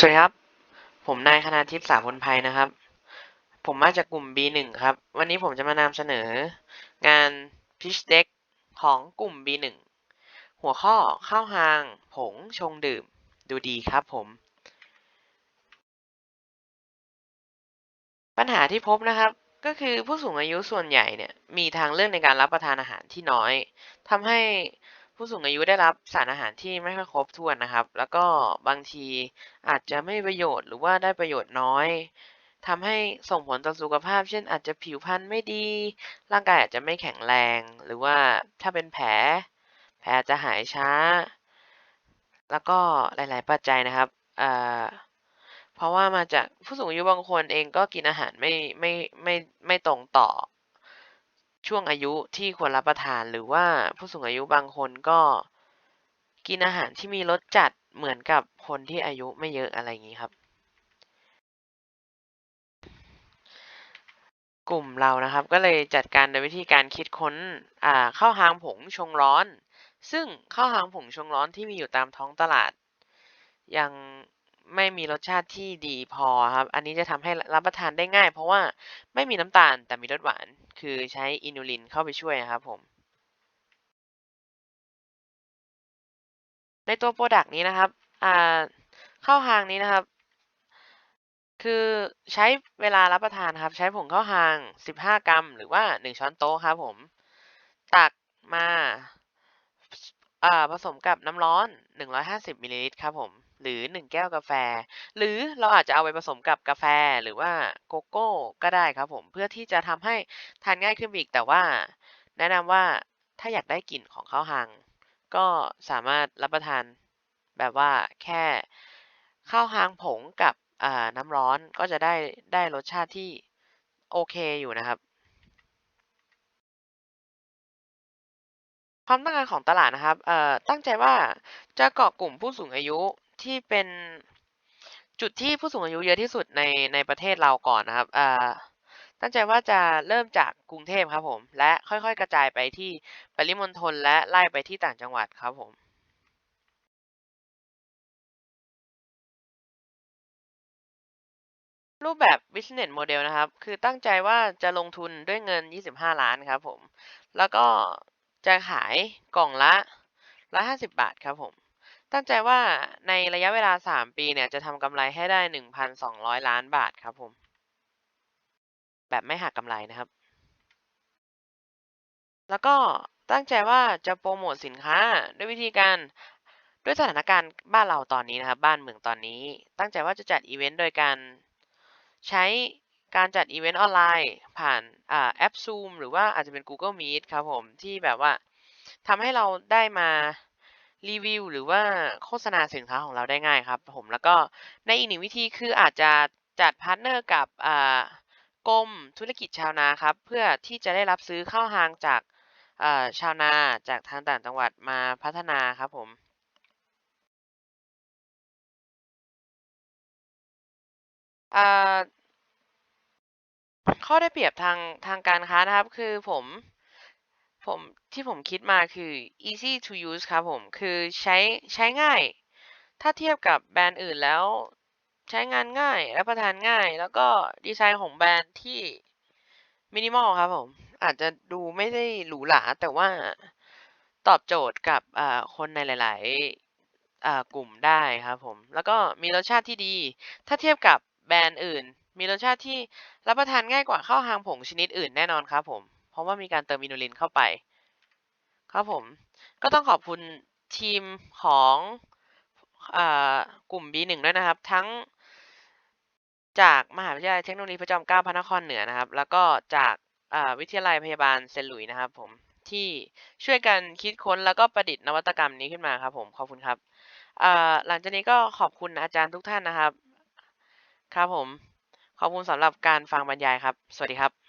สวัสดีครับ ผมนายคณาทิพย์สาพลภัยนะครับ ผมมาจากกลุ่ม B1 ครับ วันนี้ผมจะมานำเสนองาน Pitch Deck ของกลุ่ม B1 หัวข้อข้าวหาง ผงชงดื่ม ดูดีครับผม ปัญหาที่พบนะครับ ก็คือผู้สูงอายุส่วนใหญ่เนี่ย มีทางเลือกในการรับประทานอาหารที่น้อยทำให้ ผู้สูงอายุได้รับสารอาหารที่ไม่ค่อยครบถ้วนนะครับ แล้วก็บางทีอาจจะไม่ประโยชน์หรือว่าได้ประโยชน์น้อยทำให้ส่งผลต่อสุขภาพ เช่น อาจจะผิวพรรณไม่ดี ร่างกายอาจจะไม่แข็งแรง หรือว่าถ้าเป็นแผล แผลจะหายช้า แล้วก็หลาย ๆ ปัจจัยนะครับอ่าเพราะว่ามาจากผู้สูงอายุบางคนเองก็กินอาหารไม่ไม่ไม่ไม่ตรงต่อ ช่วงอายุที่ควรรับประทานหรือว่าผู้สูงอายุบางคนก็กินอาหารที่มีรสจัดเหมือนกับคนที่อายุไม่เยอะอะไรอย่างนี้ครับ กลุ่มเรานะครับก็เลยจัดการโดยวิธีการคิดค้นข้าวหางผงชงร้อน ซึ่งข้าวหางผงชงร้อนที่มีอยู่ตามท้องตลาดยัง ไม่มีรสชาติที่ดีพอครับ อันนี้จะทำให้รับประทานได้ง่าย เพราะว่าไม่มีน้ำตาลแต่มีรสหวาน คือใช้อินูลินเข้าไปช่วยนะครับผม ในตัวโปรดักต์นี้นะครับอ่าข้าวหางนี้นะครับ คือใช้เวลารับประทานครับ ใช้ผงข้าวหาง 15 กรัม หรือว่า 1 ช้อนโต๊ะครับผม ตักมาอ่าผสมกับน้ำร้อน 150มิลลิลิตรครับผม หรือ 1 แก้วกาแฟ หรือเราอาจจะเอาไปผสมกับกาแฟหรือว่าโกโก้ก็ได้ครับผมเพื่อที่จะทำให้ทานง่ายขึ้นอีกแต่ว่า แนะนำว่าถ้าอยากได้กลิ่นของข้าวหางก็สามารถรับประทานแบบว่าแค่ข้าวหางผงกับน้ำร้อนก็จะได้ได้รสชาติที่โอเคอยู่นะครับความต้องการของตลาดนะครับตั้งใจว่าจะเกาะกลุ่มผู้สูงอายุ ที่เป็นจุดที่ผู้สูงอายุเยอะที่สุดในในประเทศเราก่อนนะครับอ่าตั้งใจว่าจะเริ่มจากกรุงเทพครับผม และค่อยๆ กระจายไปที่ปริมณฑลและไล่ไปที่ต่างจังหวัดครับผมรูปแบบ business model นะครับ คือตั้งใจว่าจะลงทุนด้วยเงิน 25 ล้านครับผม แล้วก็จะขายกล่องละ 150 บาทครับผม ตั้งใจว่าในระยะเวลา 3 ปีเนี่ย จะทำกำไรให้ได้ 1,200 ล้านบาทครับผม แบบไม่หักกำไรนะครับ แล้วก็ตั้งใจว่าจะโปรโมทสินค้าด้วยวิธีการด้วยสถานการณ์บ้านเราตอนนี้นะครับ บ้านเมืองตอนนี้ ตั้งใจว่าจะจัดอีเวนต์โดยการใช้การจัดอีเวนต์ออนไลน์ ผ่านอแอป Zoom หรือว่าอาจจะเป็น Google Meet ครับผม ที่แบบว่าทำให้เราได้มา รีวิวหรือว่าโฆษณาสินค้าของเราได้ง่ายครับผมแล้วก็ในอีกหนึ่งวิธีคืออาจจะจัดพาร์ทเนอร์กับกรมธุรกิจชาวนาครับเพื่อที่จะได้รับซื้อข้าวหางจากชาวนาจากทางต่างจังหวัดมาพัฒนาครับผมข้อได้เปรียบทางทางการค้านะครับ คือผม ผมที่ผมคิดมาคือ easy to use ครับผม คือใช้ใช้ง่าย ถ้าเทียบกับแบรนด์อื่นแล้ว ใช้งานง่ายรับประทานง่าย แล้วก็ดีไซน์ของแบรนด์ที่มินิมอลครับผม อาจจะดูไม่ได้หรูหราแต่ว่าตอบโจทย์กับคนในหลาย ๆ กลุ่มได้ครับผม แล้วก็มีรสชาติที่ดี ถ้าเทียบกับแบรนด์อื่น มีรสชาติที่รับประทานง่ายกว่าข้าวหางผงชนิดอื่นแน่นอนครับผม ราะว่ามีการเติมอินูลินเข้าไป ครับผม ก็ต้องขอบคุณทีมของอกลุ่ม B1 ด้วยนะครับ ทั้งจากมหาวิทยาลัยเทคโนโลยีพระจอมเกล้าพระนครเหนือนะครับ แล้วก็จากาวิทยาลัยพยาบาลเซนหลุยนะครับผมที่ช่วยกันคิดค้นแล้วก็ประดิษฐ์นวัตกรรมนี้ขึ้นมาครับผมขอบคุณครับหลังจากนี้ก็ขอบคุณอาจารย์ทุกท่านนะครับ ครับผม ขอบคุณสำหรับการฟังบรรยายครับ สวัสดีครับ